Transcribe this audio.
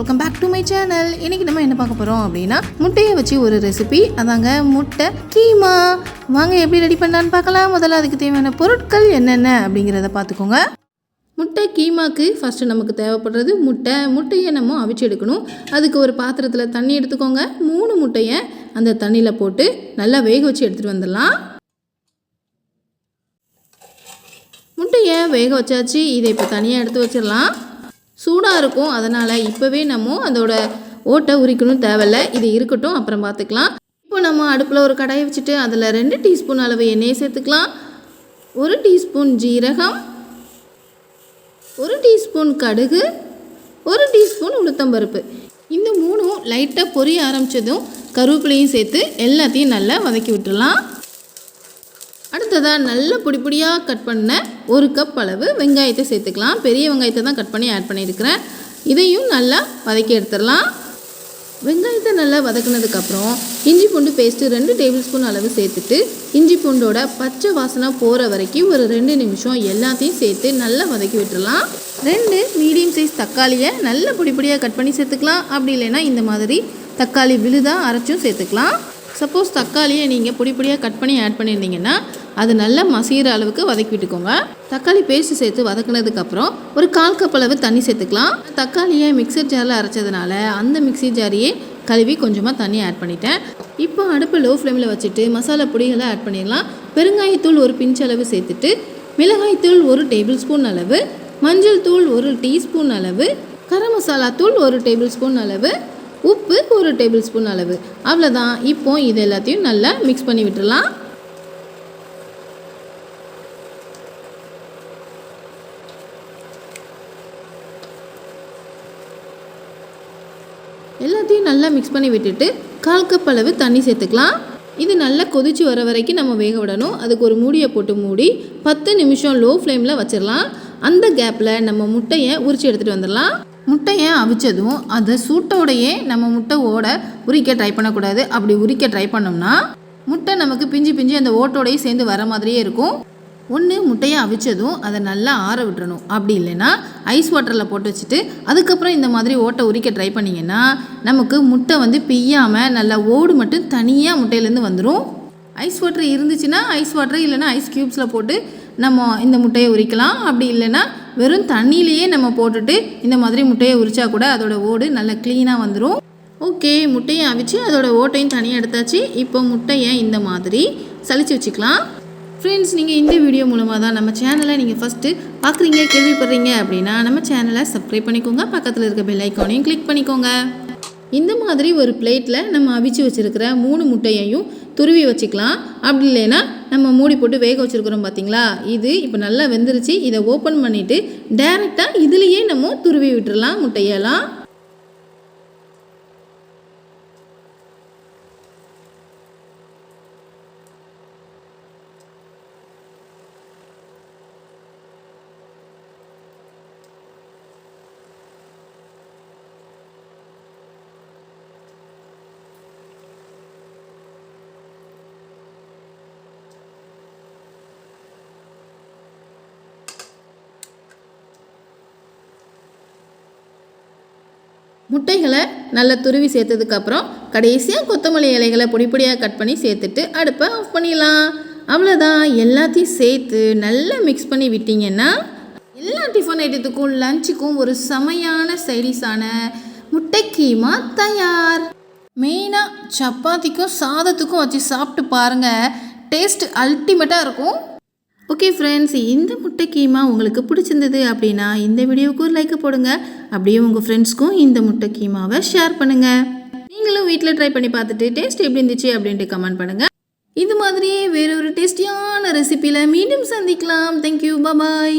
Welcome back to my channel இன்னைக்கு நம்ம என்ன பார்க்க போகிறோம் அப்படின்னா முட்டையை வச்சு ஒரு ரெசிபி அதாங்க முட்டை கீமா. வாங்க எப்படி ரெடி பண்ணலான்னு பார்க்கலாம். முதல்ல அதுக்கு தேவையான பொருட்கள் என்னென்ன அப்படிங்கிறத பார்த்துக்கோங்க. முட்டை கீமாக்கு ஃபஸ்ட்டு நமக்கு தேவைப்படுறது முட்டை. முட்டையை நம்ம அவிச்சு எடுக்கணும். அதுக்கு ஒரு பாத்திரத்தில் தண்ணி எடுத்துக்கோங்க. மூணு முட்டையை அந்த தண்ணியில் போட்டு நல்லா வேக வச்சு எடுத்துகிட்டு வந்துடலாம். முட்டையை வேக வச்சாச்சு. இதை இப்போ தனியாக எடுத்து வச்சிடலாம். சூடாக இருக்கும். அதனால் இப்போவே நம்ம அதோட ஓட்டை உரிக்கணும் தேவையில்ல. இது இருக்கட்டும். அப்புறம் பார்த்துக்கலாம். இப்போ நம்ம அடுப்பில் ஒரு கடாயை வச்சுட்டு அதில் ரெண்டு டீஸ்பூன் அளவு எண்ணெயை சேர்த்துக்கலாம். ஒரு டீஸ்பூன் ஜீரகம். ஒரு டீஸ்பூன் கடுகு. ஒரு டீஸ்பூன் உளுத்தம்பருப்பு. இந்த மூணும் லைட்டாக பொரிய ஆரம்பித்ததும் கருவேப்பிலையும் சேர்த்து எல்லாத்தையும் நல்லா வதக்கி விட்டுடலாம். அடுத்ததாக நல்ல பொடி பொடியாக கட் பண்ண ஒரு கப் அளவு வெங்காயத்தை சேர்த்துக்கலாம். பெரிய வெங்காயத்தை தான் கட் பண்ணி ஆட் பண்ணியிருக்கிறேன். இதையும் நல்லா வதக்கி எடுத்துடலாம். வெங்காயத்தை நல்லா வதக்குனதுக்கப்புறம் இஞ்சி பூண்டு பேஸ்ட்டு ரெண்டு டேபிள் ஸ்பூன் அளவு சேர்த்துட்டு இஞ்சி பூண்டோட பச்சை வாசனை போகிற வரைக்கும் ஒரு ரெண்டு நிமிஷம் எல்லாத்தையும் சேர்த்து நல்லா வதக்கி விட்டுடலாம். ரெண்டு மீடியம் சைஸ் தக்காளியை நல்ல பொடி பொடியாக கட் பண்ணி சேர்த்துக்கலாம். அப்படி இல்லைன்னா இந்த மாதிரி தக்காளி விழுதாக அரைச்சும் சேர்த்துக்கலாம். சப்போஸ் தக்காளியை நீங்கள் பொடி பொடியாக கட் பண்ணி ஆட் பண்ணியிருந்தீங்கன்னா அது நல்லா மசிகிற அளவுக்கு வதக்கி விட்டுக்கோங்க தக்காளி பேஸ்ட் சேர்த்து வதக்குனதுக்கப்புறம் ஒரு கால் கப் அளவு தண்ணி சேர்த்துக்கலாம். தக்காளியை மிக்சர் ஜாரில் அரைச்சதுனால அந்த மிக்ஸி ஜாரியே கழுவி கொஞ்சமாக தண்ணி ஆட் பண்ணிட்டேன். இப்போ அடுப்பு லோ ஃப்ளேமில் வச்சுட்டு மசாலா பொடிகளை ஆட் பண்ணிடலாம். பெருங்காயத்தூள் ஒரு பிஞ்ச் அளவு சேர்த்துட்டு மிளகாய்த்தூள் ஒரு டேபிள் ஸ்பூன் அளவு மஞ்சள் தூள் ஒரு டீஸ்பூன் அளவு கரம் மசாலா தூள் ஒரு டேபிள் ஸ்பூன் அளவு உப்பு ஒரு டேபிள் ஸ்பூன் அளவு. அவ்வளோதான் இப்போ இது எல்லாத்தையும் நல்லா மிக்ஸ் பண்ணி விட்டுடலாம். எல்லாத்தையும் நல்லா மிக்ஸ் பண்ணி விட்டுட்டு கால் கப் அளவு தண்ணி சேர்த்துக்கலாம். இது நல்லா கொதிச்சு வர வரைக்கும் நம்ம வேக விடணும். அதுக்கு ஒரு மூடியை போட்டு மூடி பத்து நிமிஷம் லோ ஃப்ளேமில் வச்சிடலாம். அந்த கேப்பில் நம்ம முட்டையை உரிச்சு எடுத்துகிட்டு வந்துடலாம். முட்டையை அவிச்சதும் அதை சூட்டோடையே நம்ம முட்டை ஓட உரிக்க ட்ரை பண்ணக்கூடாது. அப்படி உரிக்க ட்ரை பண்ணோம்னா முட்டை நமக்கு பிஞ்சு பிஞ்சு அந்த ஓட்டோடையே சேர்ந்து வர மாதிரியே இருக்கும். ஒன்று முட்டையை அவிச்சதும் அதை நல்லா ஆற விட்டுறணும். அப்படி இல்லைன்னா ஐஸ் வாட்டரில் போட்டு வச்சுட்டு அதுக்கப்புறம் இந்த மாதிரி ஓட்டை உரிக்க ட்ரை பண்ணிங்கன்னா நமக்கு முட்டை வந்து பிய்யாமல் நல்லா ஓடு மட்டும் தனியாக முட்டையிலேருந்து வந்துடும் ஐஸ் வாட்டர் இருந்துச்சுன்னா ஐஸ் வாட்டர் இல்லைன்னா ஐஸ் க்யூப்ஸில் போட்டு நம்ம இந்த முட்டையை உரிக்கலாம். அப்படி இல்லைன்னா வெறும் தண்ணியிலேயே நம்ம போட்டுட்டு இந்த மாதிரி முட்டையை உரிச்சா கூட அதோட ஓடு நல்லா க்ளீனாக வந்துடும் ஓகே முட்டையை அவிச்சு அதோட ஓட்டையும் தனியாக எடுத்தாச்சு. இப்போ முட்டையை இந்த மாதிரி சளிச்சு வச்சுக்கலாம். ஃப்ரெண்ட்ஸ் நீங்கள் இந்த வீடியோ மூலமாக தான் நம்ம சேனலை நீங்கள் ஃபஸ்ட்டு பார்க்குறீங்க கேள்விப்படுறீங்க அப்படின்னா நம்ம சேனலை சப்ஸ்கிரைப் பண்ணிக்கோங்க. பக்கத்தில் இருக்க பெல் ஐக்கானையும் கிளிக் பண்ணிக்கோங்க. இந்த மாதிரி ஒரு பிளேட்டில் நம்ம அவிச்சு வச்சுருக்கிற மூணு முட்டையையும் துருவி வச்சுக்கலாம். அப்படி இல்லைன்னா நம்ம மூடி போட்டு வேக வச்சுருக்குறோம் பார்த்தீங்களா இது இப்போ நல்லா வெந்துருச்சு. இதை ஓப்பன் பண்ணிவிட்டு டேரெக்டாக இதுலேயே நம்ம துருவி விட்டுடலாம் முட்டையெல்லாம். முட்டைகளை நல்லா துருவி சேர்த்ததுக்கப்புறம் கடைசியாக கொத்தமல்லி இலைகளை பொடி பொடியாக கட் பண்ணி சேர்த்துட்டு அடுப்பை ஆஃப் பண்ணிடலாம். அவ்வளோதான் எல்லாத்தையும் சேர்த்து நல்லா மிக்ஸ் பண்ணி விட்டிங்கன்னா எல்லா டிஃபன் ஐட்டத்துக்கும் லஞ்சுக்கும் ஒரு செமையான சைடிஷான முட்டை கீமா தயார். மெயினாக சப்பாத்திக்கும் சாதத்துக்கும் வச்சு சாப்பிட்டு பாருங்கள் டேஸ்ட் அல்டிமேட்டாக இருக்கும். ஓகே ஃப்ரெண்ட்ஸ் இந்த முட்டை கீமா உங்களுக்கு பிடிச்சிருந்தது அப்படின்னா இந்த வீடியோவுக்கு ஒரு லைக் போடுங்க. அப்படியே உங்கள் ஃப்ரெண்ட்ஸ்க்கும் இந்த முட்டை கீமாவை ஷேர் பண்ணுங்கள் நீங்களும் வீட்டில் ட்ரை பண்ணி பார்த்துட்டு டேஸ்ட் எப்படி இருந்துச்சு அப்படின்ட்டு கமெண்ட் பண்ணுங்கள் இது மாதிரியே வேற ஒரு டேஸ்டியான ரெசிப்பியில் மீண்டும் சந்திக்கலாம். Thank you bye